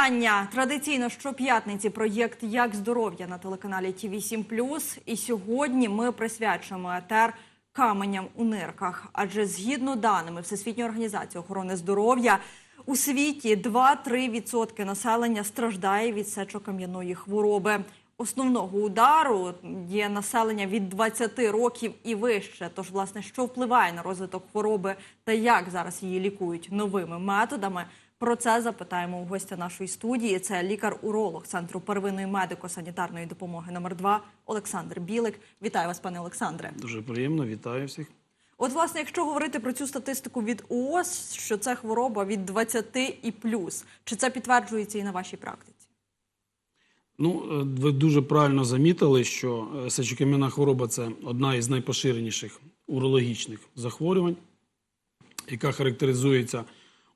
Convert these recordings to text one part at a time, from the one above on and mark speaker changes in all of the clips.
Speaker 1: Вітання традиційно щоп'ятниці проєкт Як здоров'я на телеканалі ТІВІ 7 І сьогодні ми присвячуємо етер каменям у нирках. Адже згідно даними Всесвітньої організації охорони здоров'я у світі 2-3% населення страждає від сечокам'яної хвороби. Основного удару є населення від 20 років і вище. Тож, власне, що впливає на розвиток хвороби та як зараз її лікують новими методами. Про це запитаємо у гостя нашої студії. Це лікар-уролог Центру первинної медико-санітарної допомоги номер 2 Олександр Білик. Вітаю вас, пане Олександре.
Speaker 2: Дуже приємно, вітаю всіх.
Speaker 1: От, власне, якщо говорити про цю статистику від УОЗ, що це хвороба від 20 і плюс, чи це підтверджується і на вашій практиці?
Speaker 2: Ну, е, ви дуже правильно замітили, що е, сечокам'яна хвороба це одна із найпоширеніших урологічних захворювань, яка характеризується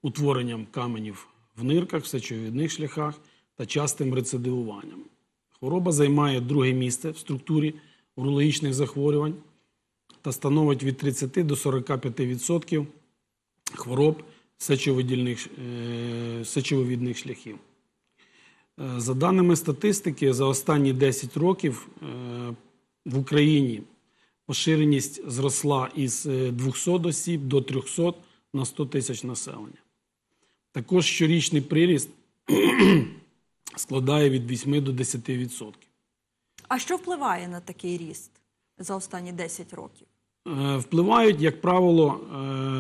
Speaker 2: утворенням каменів в нирках, сечовідних шляхах та частим рецидивуванням. Хвороба займає друге місце в структурі урологічних захворювань та становить від 30 до 45% хвороб сечовидільних, е, шляхів. Е, За даними статистики, за останні 10 років е, в Україні поширеність зросла із е, 200 осіб до 300 на 100 тисяч населення. Також щорічний приріст складає від 8 до 10%.
Speaker 1: А що впливає на такий ріст за останні 10 років?
Speaker 2: Е, Впливають, як правило,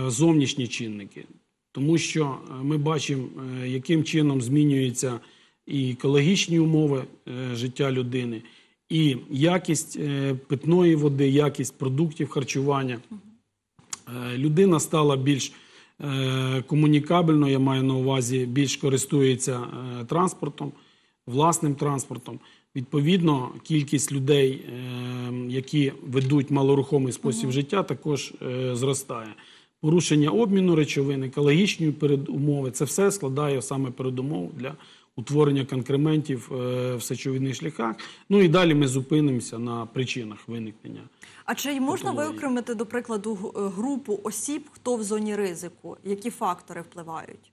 Speaker 2: е, зовнішні чинники, тому що е, ми бачимо, яким чином змінюються і екологічні умови життя людини, і якість питної води, якість продуктів харчування. Людина стала більш е, комунікабельною, я маю на увазі, більш користується е, транспортом, власним транспортом. Відповідно, кількість людей, е, які ведуть малорухомий спосіб життя, також зростає. Порушення обміну речовин, екологічні передумови це все складає саме передумову для утворення конкрементів е, в сечовідних шляхах. Ну і далі ми зупинимося на причинах виникнення.
Speaker 1: А чи можна
Speaker 2: Патології.
Speaker 1: виокремити, до прикладу, е, групу осіб, хто в зоні ризику? Які фактори впливають?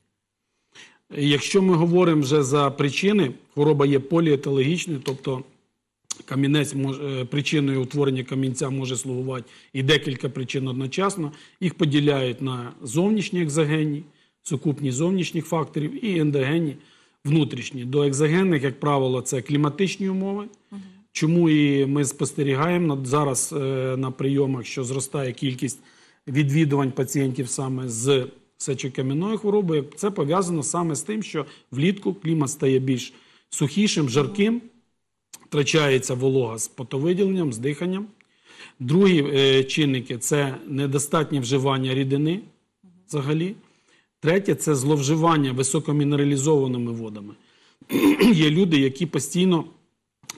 Speaker 2: Якщо ми говоримо вже за причини, хвороба є поліетологічною, тобто камінець може, причиною утворення камінця може слугувати і декілька причин одночасно. Їх поділяють на зовнішні екзогенні, сукупність зовнішніх факторів і ендогенні внутрішні. До екзогенних, як правило, це кліматичні умови. Чому і ми спостерігаємо зараз е, на прийомах, що зростає кількість відвідувань пацієнтів саме з сечокам'яною хворобою. Це пов'язано саме з тим, що влітку клімат стає більш сухішим, жарким, втрачається волога з потовиділенням, з диханням. Другі е, чинники це недостатнє вживання рідини взагалі. Третє це зловживання високомінералізованими водами. Є люди, які постійно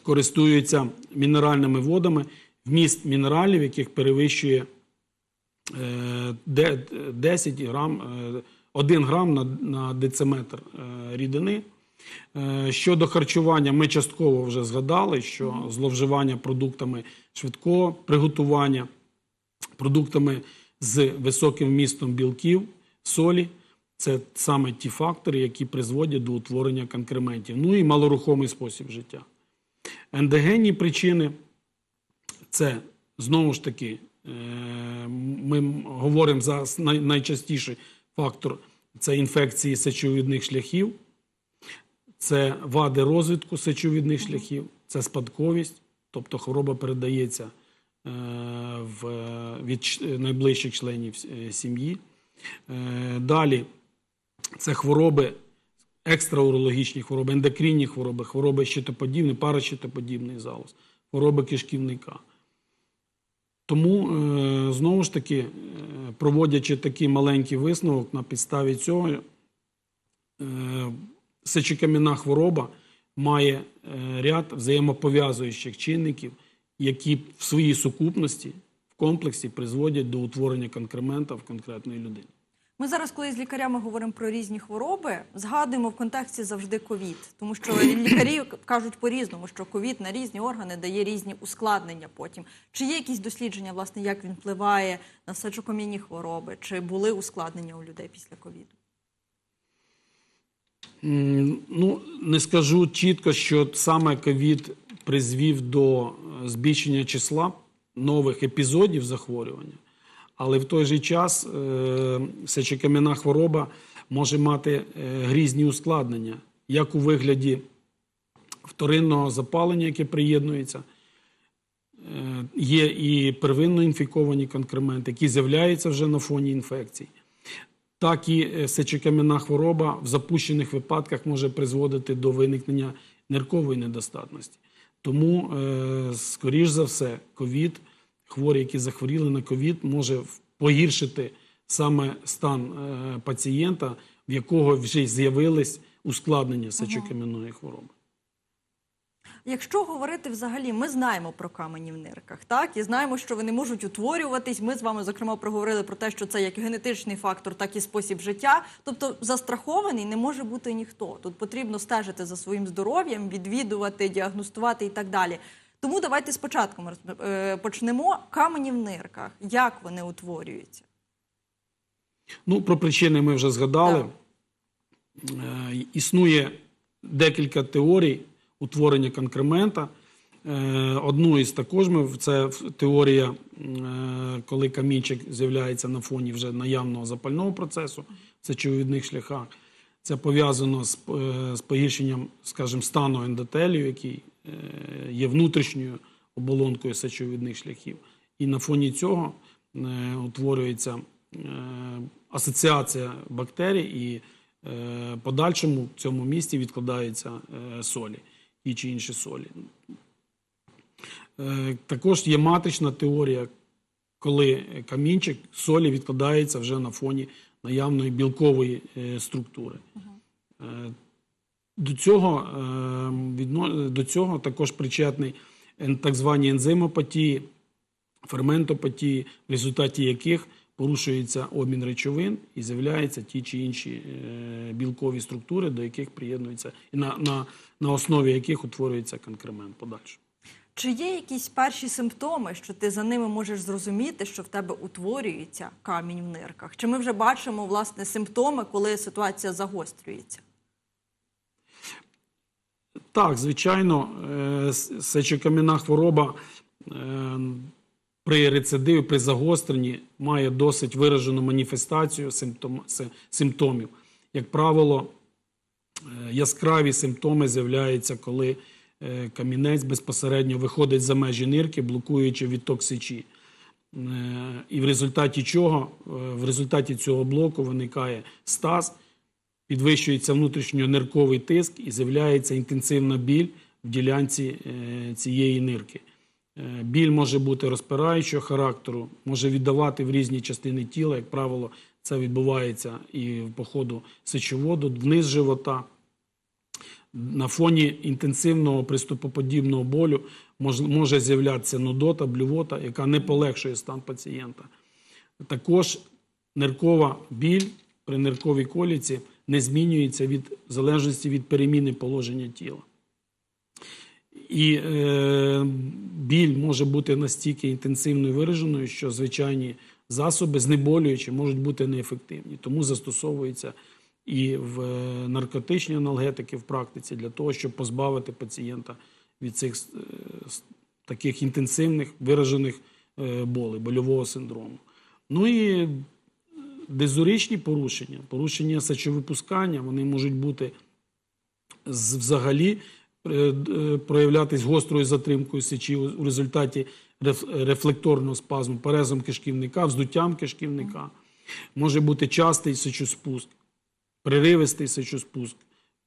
Speaker 2: користуються мінеральними водами, вміст мінералів, яких перевищує е, 10 грам, е, 1 грам на, на дециметр е, рідини. Е, Щодо харчування, ми частково вже згадали, що зловживання продуктами швидкого приготування, продуктами з високим вмістом білків, солі. Це саме ті фактори, які призводять до утворення конкрементів. Ну і малорухомий спосіб життя. Ендогенні причини це знову ж таки, е, ми говоримо за найчастіший фактор це інфекції сечовідних шляхів, це вади розвитку сечовідних шляхів, це спадковість, тобто хвороба передається е, від найближчих членів е, сім'ї. Далі це хвороби, екстраурологічні хвороби, ендокринні хвороби, хвороби щитоподібні, паращитоподібний залоз, хвороби кишківника. Тому, е, знову ж таки, е, проводячи такий маленький висновок на підставі цього, е, сечокам'яна хвороба має ряд взаємопов'язуючих чинників, які в своїй сукупності, в комплексі призводять до утворення конкремента в конкретної людини.
Speaker 1: Ми зараз, коли з лікарями говоримо про різні хвороби, згадуємо в контексті завжди ковід, тому що лікарі кажуть по-різному, що ковід на різні органи дає різні ускладнення. Потім чи є якісь дослідження, власне, як він впливає на сечокам'яні хвороби, чи були ускладнення у людей після ковіду?
Speaker 2: Ну, не скажу чітко, що саме ковід призвів до е, збільшення числа нових епізодів захворювання, але в той же час е, сечокам'яна хвороба може мати е, грізні ускладнення, як у вигляді вторинного запалення, яке приєднується. Е, Є і первинно інфіковані конкременти, які з'являються вже на фоні інфекцій. Так і сечокам'яна хвороба в запущених випадках може призводити до виникнення ниркової недостатності. Тому, скоріш за все, ковід, хворі, які захворіли на ковід, може погіршити саме стан е, пацієнта, в якого вже з'явились ускладнення сечокам'яної хвороби.
Speaker 1: Якщо говорити взагалі, ми знаємо про камені в нирках, так і знаємо, що вони можуть утворюватись. Ми з вами зокрема проговорили про те, що це як генетичний фактор, так і спосіб життя. Тобто застрахований не може бути ніхто. Тут потрібно стежити за своїм здоров'ям, відвідувати, діагностувати і так далі. Тому давайте спочатку ми е, почнемо камені в нирках. Як вони утворюються?
Speaker 2: Ну, про причини ми вже згадали. Е, Існує декілька теорій утворення конкремента. Е, Одну із також ми це теорія, е, коли камінчик з'являється на фоні вже наявного запального процесу в сечовідних шляхах. Це пов'язано з, е, з погіршенням, скажімо, стану ендотелію, який є внутрішньою оболонкою сечовідних шляхів. І на фоні цього е, утворюється е, асоціація бактерій, і е, подальшому в цьому місці відкладаються е, солі, ті чи інші солі. Е, Також є матрична теорія, коли камінчик солі відкладається вже на фоні наявної білкової е, структури. До цього, е, відно- до цього також причетний так звані ензимопатії, ферментопатії, в результаті яких порушується обмін речовин і з'являються ті чи інші е, білкові структури, до яких приєднуються, і на, на, на основі яких утворюється конкремент подальше.
Speaker 1: Чи є якісь перші симптоми, що ти за ними можеш зрозуміти, що в тебе утворюється камінь в нирках? Чи ми вже бачимо власне симптоми, коли ситуація загострюється?
Speaker 2: Так, звичайно, е, сечокам'яна хвороба е, при рецидиві, при загостренні має досить виражену маніфестацію симптом, симптомів. Як правило, е, яскраві симптоми з'являються, коли камінець безпосередньо виходить за межі нирки, блокуючи відток сечі. І в результаті чого, в результаті цього блоку виникає стаз, підвищується внутрішньонирковий тиск і з'являється інтенсивна біль в ділянці е, цієї нирки. Е, Біль може бути розпираючого характеру, може віддавати в різні частини тіла. Як правило, це відбувається і по ходу сечоводу, вниз живота. На фоні інтенсивного приступоподібного болю може з'являтися нудота, блювота, яка не полегшує стан пацієнта. Також ниркова біль при нирковій коліці не змінюється від залежності від переміни положення тіла. І е, біль може бути настільки інтенсивно вираженою, що звичайні засоби знеболюючі можуть бути неефективні. Тому застосовуються і в е, наркотичні аналгетики в практиці для того, щоб позбавити пацієнта від цих е, таких інтенсивних виражених е, болей, больового синдрому. Ну і дезоричні порушення, порушення сечовипускання, вони можуть бути взагалі е, е, проявлятись гострою затримкою сечі у результаті рефлекторного спазму, перезом кишківника, вздуттям кишківника. Може бути частий сечоспуск, приривистий сечоспуск,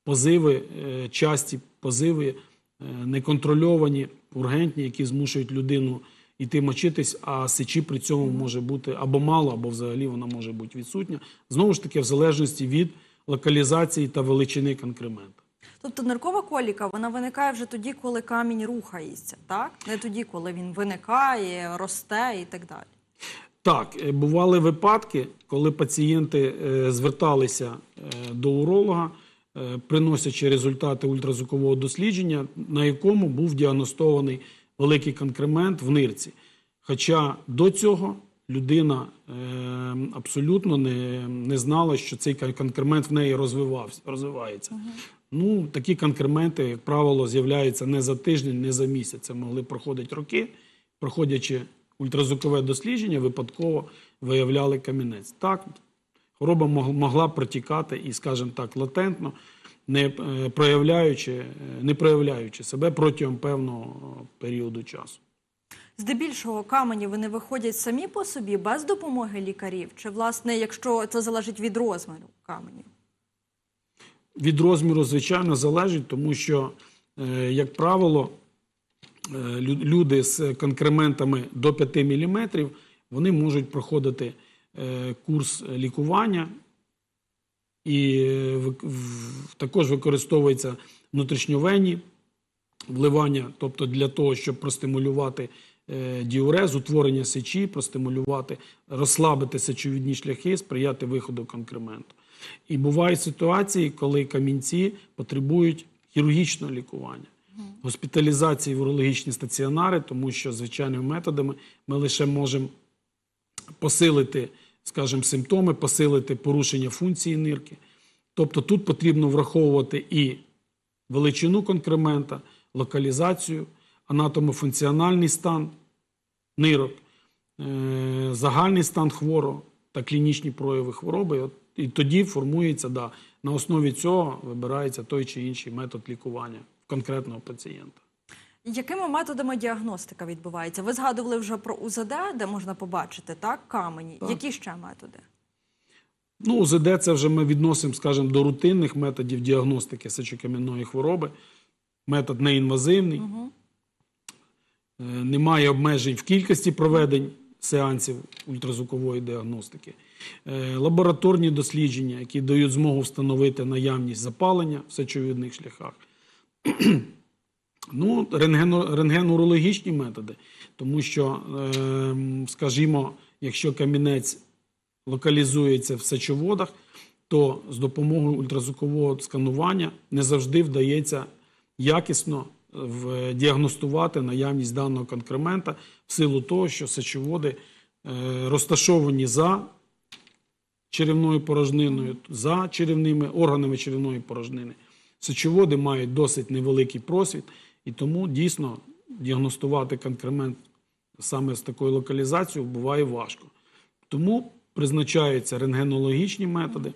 Speaker 2: позиви, е, часті позиви, неконтрольовані, ургентні, які змушують людину йти мочитись, а сечі при цьому може бути або мало, або взагалі вона може бути відсутня. Знову ж таки, в залежності від локалізації та величини конкремента.
Speaker 1: Тобто ниркова коліка вона виникає вже тоді, коли камінь рухається, так? Не тоді, коли він виникає, росте і так далі.
Speaker 2: Так, е, бували випадки, коли пацієнти е, зверталися е, до уролога, приносячи результати ультразвукового дослідження, на якому був діагностований великий конкремент в нирці. Хоча до цього людина е, абсолютно не, не знала, що цей конкремент в неї розвивався, розвивається. Ну, такі конкременти, як правило, з'являються не за тиждень, не за місяць. Це могли проходити роки, проходячи ультразвукове дослідження, випадково виявляли камінець. Так, хвороба могла протікати і, скажімо так, латентно, не е, проявляючи, е, не проявляючи себе протягом певного періоду часу.
Speaker 1: Здебільшого камені вони виходять самі по собі без допомоги лікарів, чи власне, якщо це залежить від розміру каменів?
Speaker 2: Від розміру, звичайно, залежить, тому що, е, як правило, люди з конкрементами до 5 мм вони можуть проходити курс лікування, і е, також використовується внутрішньовенні вливання, тобто для того, щоб простимулювати е, діурез, утворення сечі, простимулювати, розслабити сечовідні шляхи, сприяти виходу конкременту. І бувають ситуації, коли камінці потребують хірургічного лікування, госпіталізації в урологічні стаціонари, тому що звичайними методами ми лише можемо посилити, скажімо, симптоми, посилити порушення функції нирки. Тобто тут потрібно враховувати і величину конкремента, локалізацію, анатомофункціональний стан нирок, е, загальний стан хворого та клінічні прояви хвороби. І тоді формується, да, на основі цього вибирається той чи інший метод лікування конкретного пацієнта.
Speaker 1: Якими методами діагностика відбувається? Ви згадували вже про УЗД, де можна побачити так камені.
Speaker 2: Так.
Speaker 1: Які ще методи?
Speaker 2: Ну, УЗД це вже ми відносимо, скажімо, до рутинних методів діагностики сечокам'яної хвороби. Метод неінвазивний. Е, Немає обмежень в кількості проведень сеансів ультразвукової діагностики. Е, Лабораторні дослідження, які дають змогу встановити наявність запалення в сечовідних шляхах. Ну, рентгенурологічні методи, тому що, ем, скажімо, якщо камінець локалізується в сечоводах, то з допомогою ультразвукового сканування не завжди вдається якісно е, діагностувати наявність даного конкремента в силу того, що сечоводи е, розташовані за черевною порожниною, за черевними органами черевної порожнини. Сечоводи мають досить невеликий просвіт, і тому дійсно діагностувати конкремент саме з такою локалізацією буває важко. Тому призначаються рентгенологічні методи,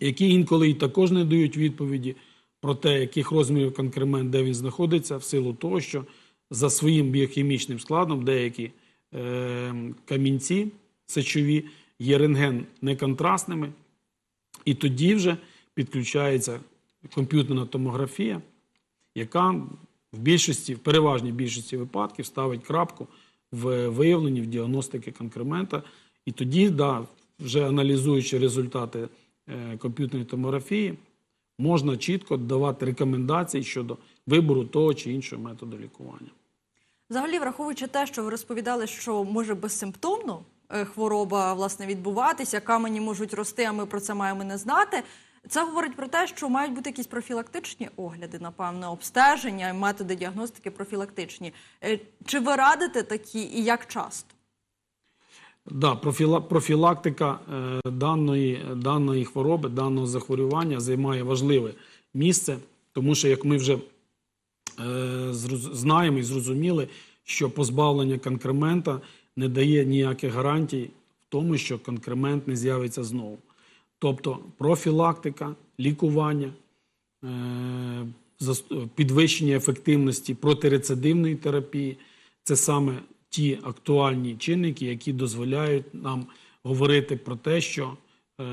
Speaker 2: які інколи і також не дають відповіді про те, яких розмірів конкремент, де він знаходиться, в силу того, що за своїм біохімічним складом деякі е, камінці сечові є рентген неконтрастними, і тоді вже підключається комп'ютерна томографія, яка в більшості, в переважній більшості випадків ставить крапку в виявленні, в діагностики конкремента. І тоді, да, вже аналізуючи результати е, комп'ютерної томографії, можна чітко давати рекомендації щодо вибору того чи іншого методу лікування.
Speaker 1: Взагалі, враховуючи те, що ви розповідали, що може безсимптомно е, хвороба власне відбуватися, камені можуть рости, а ми про це маємо не знати. Це говорить про те, що мають бути якісь профілактичні огляди, напевно, обстеження, методи діагностики профілактичні. Е, Чи ви радите такі і як часто?
Speaker 2: Да, профіла, профілактика е, даної, даної хвороби, даного захворювання займає важливе місце, тому що, як ми вже е, знаємо і зрозуміли, що позбавлення конкремента не дає ніяких гарантій в тому, що конкремент не з'явиться знову. Тобто профілактика, лікування, е, підвищення ефективності протирецидивної терапії це саме ті актуальні чинники, які дозволяють нам говорити про те, що е,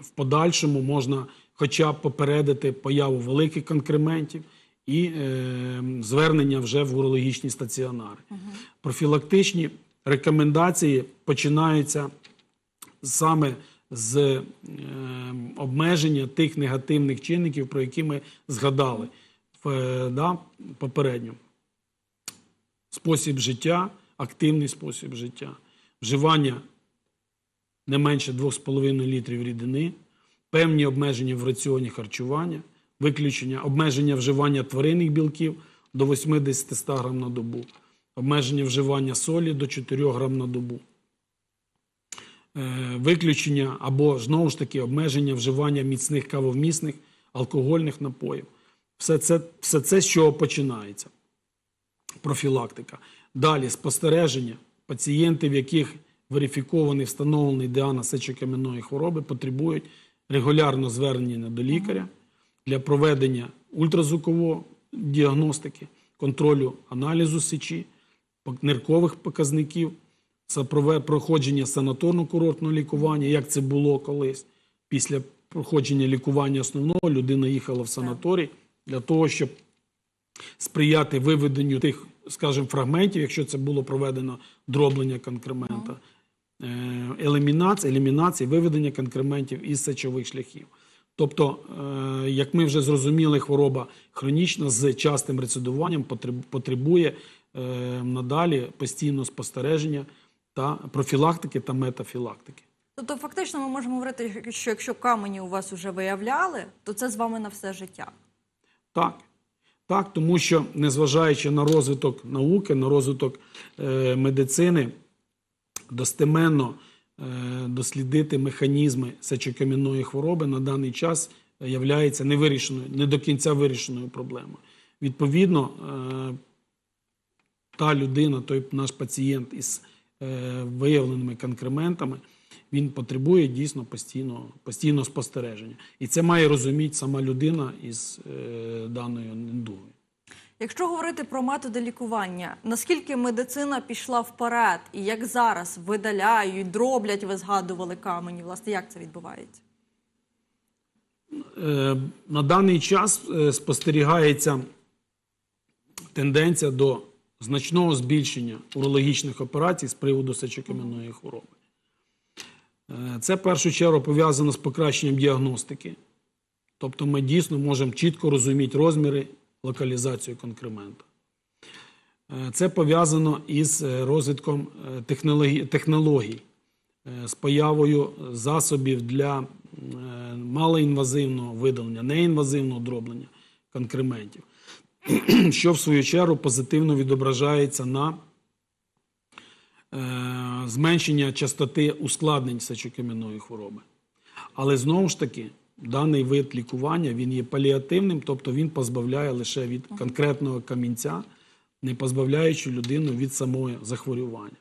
Speaker 2: в подальшому можна хоча б попередити появу великих конкрементів і е, звернення вже в урологічні стаціонари. Профілактичні рекомендації починаються саме з е, обмеження тих негативних чинників, про які ми згадали в, е, да, попередньо. Спосіб життя, активний спосіб життя, вживання не менше 2,5 літрів рідини, певні обмеження в раціоні харчування, виключення, обмеження вживання тваринних білків до 80-100 грам на добу, обмеження вживання солі до 4 грам на добу. Е, Виключення або знову ж таки обмеження вживання міцних кавовмісних алкогольних напоїв. Все це, все це з чого починається. Профілактика. Далі спостереження. Пацієнти, в яких верифікований встановлений діагноз сечокам'яної хвороби, потребують регулярно звернення до лікаря для проведення ультразвукової діагностики, контролю аналізу сечі, ниркових показників, це проходження санаторно-курортного лікування, як це було колись. Після проходження лікування основного людина їхала в санаторій для того, щоб сприяти виведенню тих, скажімо, фрагментів, якщо це було проведено дроблення конкремента, е, елімінації, елімінації, виведення конкрементів із сечових шляхів. Тобто, е, як ми вже зрозуміли, хвороба хронічна з частим рецидуванням потребує е, надалі постійного спостереження та профілактики та метафілактики.
Speaker 1: Тобто, фактично, ми можемо говорити, що якщо камені у вас вже виявляли, то це з вами на все життя.
Speaker 2: Так. Так, тому що незважаючи на розвиток науки, на розвиток е, медицини, достеменно е, дослідити механізми сечокам'яної хвороби на даний час являється невирішеною, не до кінця вирішеною проблемою. Відповідно, е, та людина, той наш пацієнт із виявленими конкрементами, він потребує дійсно постійного, постійного спостереження. І це має розуміти сама людина із е, даною недугою.
Speaker 1: Якщо говорити про методи лікування, наскільки медицина пішла вперед, і як зараз видаляють, дроблять, ви згадували камені, власне, як це відбувається?
Speaker 2: Е, На даний час е, спостерігається тенденція до значного збільшення урологічних операцій з приводу сечокам'яної хвороби. Е, Це в першу чергу пов'язано з покращенням діагностики. Тобто ми дійсно можемо чітко розуміти розміри, локалізацію конкремента. Е, Це пов'язано із е, розвитком технологій, з появою засобів для малоінвазивного видалення, неінвазивного дроблення конкрементів, що в свою чергу позитивно відображається на е, зменшення частоти ускладнень сечокам'яної хвороби. Але знову ж таки, даний вид лікування він є паліативним, тобто він позбавляє лише від конкретного камінця, не позбавляючи людину від самого захворювання.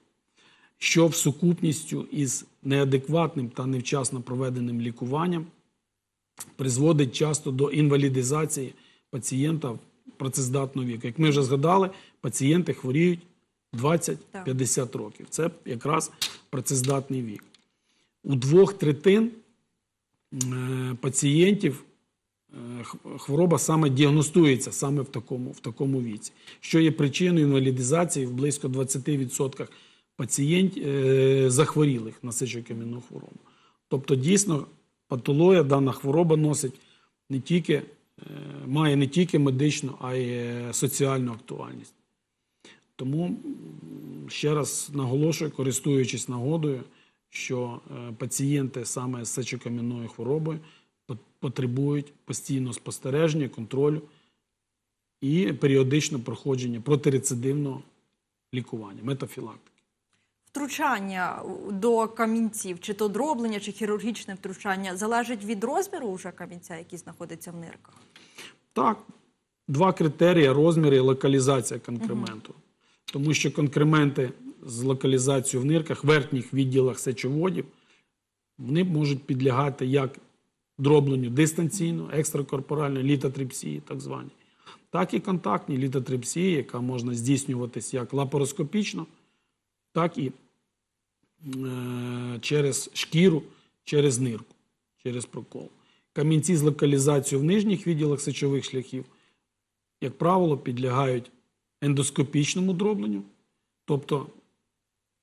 Speaker 2: Що в сукупністю із неадекватним та невчасно проведеним лікуванням призводить часто до інвалідизації пацієнта працездатного віку. Як ми вже згадали, пацієнти хворіють 20-50 років. Це якраз працездатний вік. У двох третин е, пацієнтів е, хвороба саме діагностується саме в такому, в такому віці, що є причиною інвалідизації в близько 20% пацієнтів е, захворілих на сечокам'яну хворобу. Тобто, дійсно, патологія, дана хвороба носить не тільки, має не тільки медичну, а й е, соціальну актуальність. Тому ще раз наголошую, користуючись нагодою, що е, пацієнти саме з сечокам'яною хворобою потребують постійного спостереження, контролю і періодичного проходження протирецидивного лікування, метафілактики.
Speaker 1: Втручання до камінців, чи то дроблення, чи хірургічне втручання, залежить від розміру вже камінця, який знаходиться в нирках.
Speaker 2: Так, два критерії: розмір і локалізація конкременту. Тому що конкременти з локалізацією в нирках, верхніх відділах сечоводів, вони можуть підлягати як дробленню дистанційно, екстракорпорально, літотрипсії, так звані, так і контактній літотрипсії, яка можна здійснюватись як лапароскопічно, так і через шкіру, через нирку, через прокол. Камінці з локалізацією в нижніх відділах сечових шляхів, як правило, підлягають ендоскопічному дробленню, тобто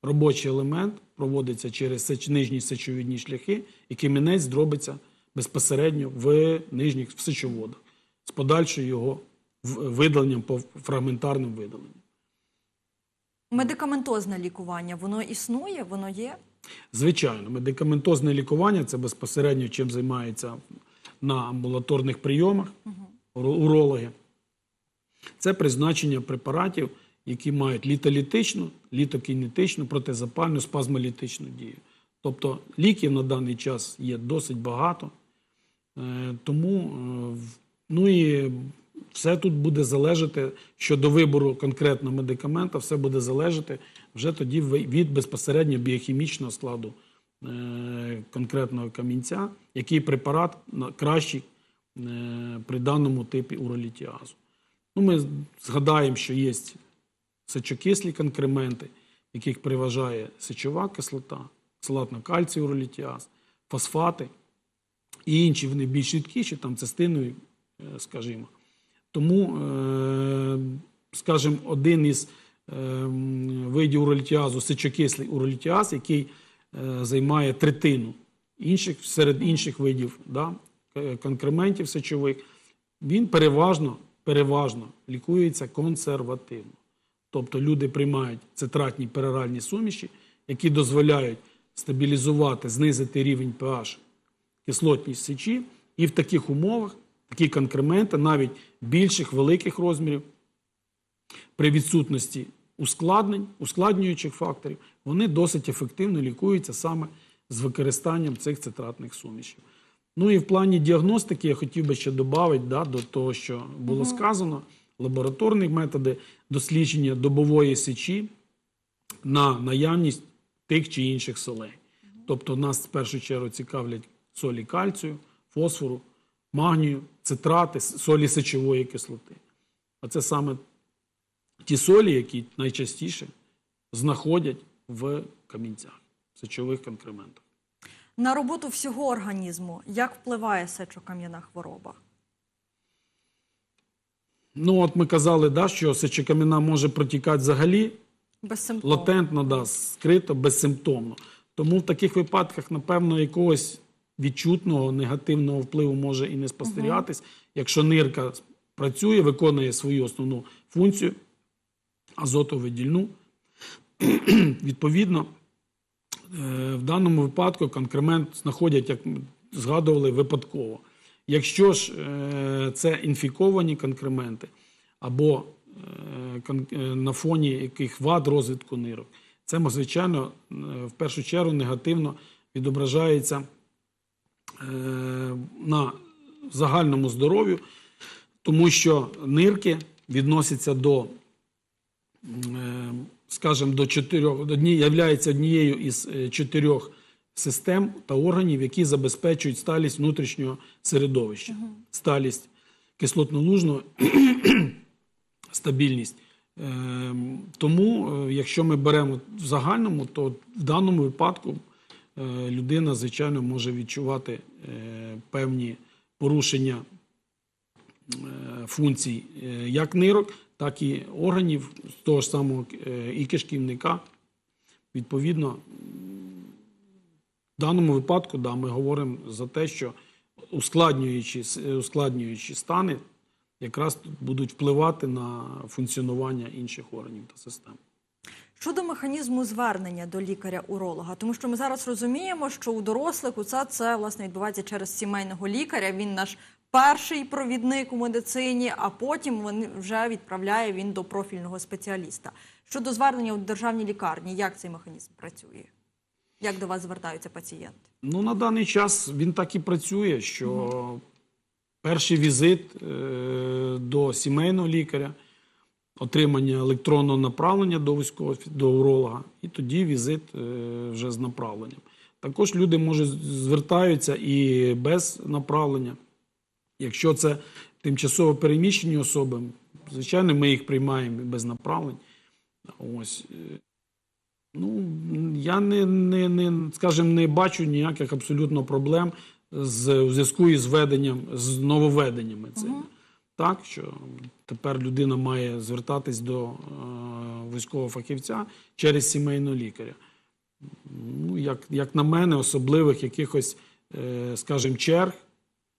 Speaker 2: робочий елемент проводиться через нижні сечовідні шляхи, і камінець дробиться безпосередньо в нижніх в сечоводах з подальшою його видаленням по фрагментарним видаленням.
Speaker 1: Медикаментозне лікування, воно існує, воно є.
Speaker 2: Звичайно, медикаментозне лікування це безпосередньо чим займаються на амбулаторних прийомах уро- урологи. Це призначення препаратів, які мають літолітичну, літокінетичну, протизапальну, спазмолітичну дію. Тобто ліків на даний час є досить багато. Е, Тому е, ну і все тут буде залежати щодо вибору конкретно медикамента, все буде залежати вже тоді від безпосередньо біохімічного складу е, конкретного камінця, який препарат кращий е, при даному типі уролітіазу. Ну, ми згадаємо, що є сечокислі конкременти, яких переважає сечова кислота, салатно-кальцій уролітіаз, фосфати і інші вони більш рідкіші, там цистинові, е, скажімо. Тому, е, скажімо, один із е, видів уролітіазу сечокислий уролітіаз, який е, займає третину інших, серед інших видів да, конкрементів сечових, він переважно, переважно лікується консервативно. Тобто люди приймають цитратні пероральні суміші, які дозволяють стабілізувати, знизити рівень pH кислотність сечі, і в таких умовах такі конкременти, навіть більших великих розмірів, при відсутності ускладнень, ускладнюючих факторів, вони досить ефективно лікуються саме з використанням цих цитратних сумішів. Ну і в плані діагностики я хотів би ще додати да, до того, що було сказано, лабораторні методи дослідження добової сечі на наявність тих чи інших солей. Тобто нас в першу чергу цікавлять солі кальцію, фосфору, магнію, цитрати, солі сечової кислоти. А це саме ті солі, які найчастіше знаходять в камінцях, сечових конкрементах.
Speaker 1: На роботу всього організму як впливає сечокам'яна хвороба?
Speaker 2: Ну, от ми казали, да, що сечокам'яна може протікати взагалі латентно, да, скрито, безсимптомно. Тому в таких випадках, напевно, якогось відчутного негативного впливу може і не спостерігатись, якщо нирка працює, виконує свою основну функцію, азотовидільну. Відповідно, е, в даному випадку конкремент знаходять, як згадували, випадково. Якщо ж е, це інфіковані конкременти або е, на фоні яких вад розвитку нирок, це, звичайно, в першу чергу негативно відображається на загальному здоров'ю, тому що нирки відносяться до е, скажімо, до чотирьох, одні, являється однією із е, чотирьох систем та органів, які забезпечують сталість внутрішнього середовища, сталість кислотно-лужного, стабільність. Е, Тому, е, якщо ми беремо в загальному, то в даному випадку е, людина, звичайно, може відчувати е, певні порушення е, функцій е, як нирок, так і органів з того ж самого е, і кишківника. Відповідно, в даному випадку да, ми говоримо за те, що ускладнюючі, е, ускладнюючі стани якраз будуть впливати на функціонування інших органів та систем.
Speaker 1: Щодо механізму звернення до лікаря-уролога, тому що ми зараз розуміємо, що у дорослих усе це власне відбувається через сімейного лікаря. Він наш перший провідник у медицині, а потім він вже відправляє він до профільного спеціаліста. Щодо звернення у державній лікарні, як цей механізм працює? Як до вас звертаються пацієнти?
Speaker 2: Ну, на даний час він так і працює, що перший візит е, до сімейного лікаря, отримання електронного направлення до військового до уролога, і тоді візит е, вже з направленням. Також люди можуть звертаються і без направлення. Якщо це тимчасово переміщені особи, звичайно, ми їх приймаємо без направлень. Ось. е, Ну, я не, не, не, скажімо, не бачу ніяких абсолютно проблем з, у зв'язку із введенням, з нововведеннями цими. Так, що тепер людина має звертатись до е, військового фахівця через сімейного лікаря. Ну, як, як на мене, особливих якихось, е, скажімо, черг,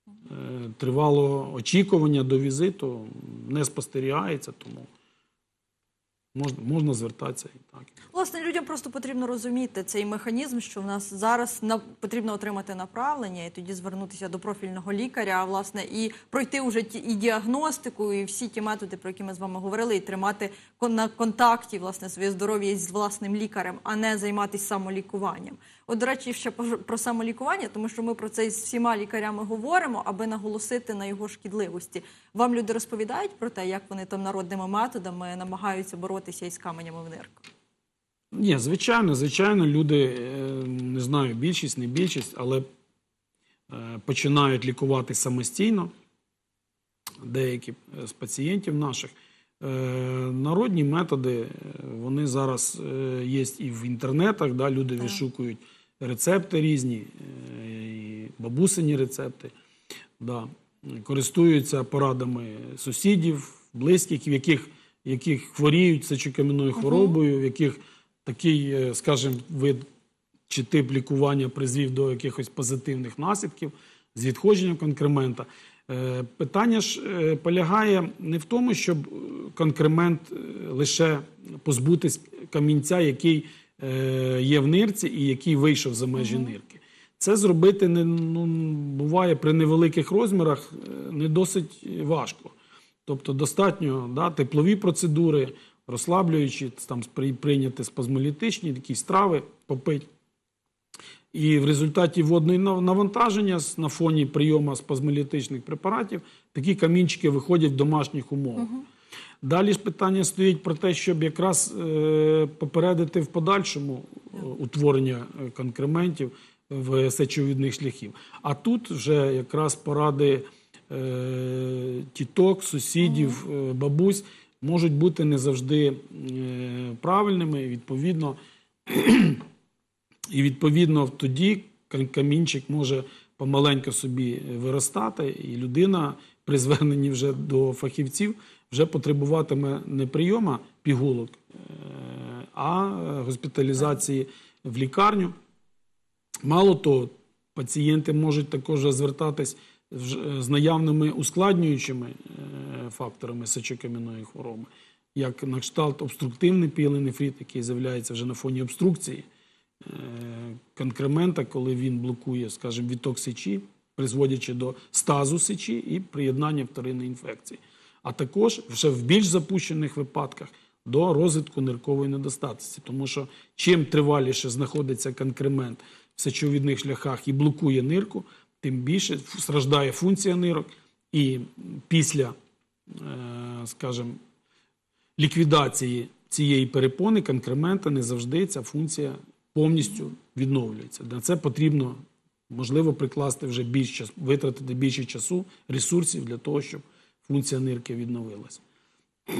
Speaker 2: е, тривалого очікування до візиту не спостерігається, тому можна, можна звертатися і так.
Speaker 1: Власне, людям просто потрібно розуміти цей механізм, що в нас зараз на потрібно отримати направлення і тоді звернутися до профільного лікаря, а власне і пройти вже ті і діагностику, і всі ті методи, про які ми з вами говорили, і тримати на контакті власне своє здоров'я з власним лікарем, а не займатися самолікуванням. От, до речі, ще про- самолікування, тому що ми про це із всіма лікарями говоримо, аби наголосити на його шкідливості. Вам люди розповідають про те, як вони там народними методами намагаються боротися із каменями в нирках?
Speaker 2: Ні, звичайно, звичайно, люди, е, не знаю, більшість, не більшість, але е, починають лікувати самостійно. Деякі е, з пацієнтів наших. Народні методи, вони зараз є і в інтернетах, да, люди
Speaker 1: Так.
Speaker 2: вишукують рецепти різні, е, і бабусині рецепти. Да. Користуються порадами сусідів, близьких, в яких, яких хворіють сечокам'яною хворобою, в яких такий, е, скажімо, вид чи тип лікування призвів до якихось позитивних наслідків з відходженням конкремента. Е, Питання ж полягає не в тому, щоб конкремент лише позбутись камінця, який є в нирці і який вийшов за межі нирки. Це зробити не ну, буває при невеликих розмірах е, не досить важко. Тобто достатньо да, теплові процедури, розслаблюючі, там прийняти спазмолітичні якісь трави, попити. І в результаті водної нав- навантаження на фоні прийому спазмолітичних препаратів такі камінчики виходять в домашніх умовах. Далі ж питання стоїть про те, щоб якраз е, попередити в подальшому е, утворення е, конкрементів в сечовідних шляхів. А тут вже якраз поради тіток, сусідів, бабусь можуть бути не завжди правильними. І, Відповідно, і відповідно тоді камінчик може помаленьку собі виростати, і людина при зверненні вже до фахівців вже потребуватиме не прийома пігулок, е, а госпіталізації в лікарню. Мало того, пацієнти можуть також звертатись з наявними ускладнюючими е, факторами сечокам'яної хвороби, як на кшталт обструктивний піленефрит, який з'являється вже на фоні обструкції е, конкремента, коли він блокує, скажімо, відток сечі, призводячи до стазу сечі і приєднання вторинної інфекції. А також вже в більш запущених випадках до розвитку ниркової недостатності. Тому що чим триваліше знаходиться конкремент в сечовідних шляхах і блокує нирку, тим більше страждає функція нирок. І після, е, скажімо, ліквідації цієї перепони конкремента не завжди ця функція повністю відновлюється. На це потрібно, можливо, прикласти вже більш час, витратити більше часу, ресурсів для того, щоб функція нирки відновилася.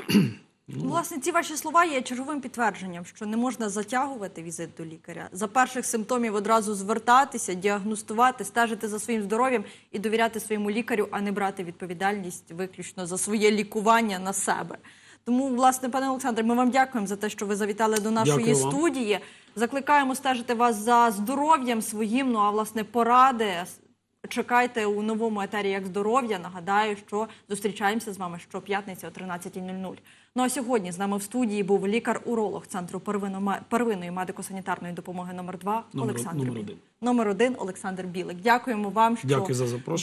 Speaker 1: Ну, Власне, ці ваші слова є черговим підтвердженням, що не можна затягувати візит до лікаря. За перших симптомів одразу звертатися, діагностувати, стежити за своїм здоров'ям і довіряти своєму лікарю, а не брати відповідальність виключно за своє лікування на себе. Тому, власне, пане Олександре, ми вам дякуємо за те, що ви завітали до нашої
Speaker 2: Дякую вам.
Speaker 1: студії. Закликаємо стежити вас за здоров'ям своїм. Ну а власне поради чекайте у новому етері як здоров'я. Нагадаю, що зустрічаємося з вами щоп'ятниці о 13.00. Ну а сьогодні з нами в студії був лікар-уролог центру первинної медико-санітарної допомоги номер 2
Speaker 2: Номер-
Speaker 1: Олександр
Speaker 2: номер один.
Speaker 1: Номер один Олександр Білик. Дякуємо вам, що
Speaker 2: Дякую за запрошення.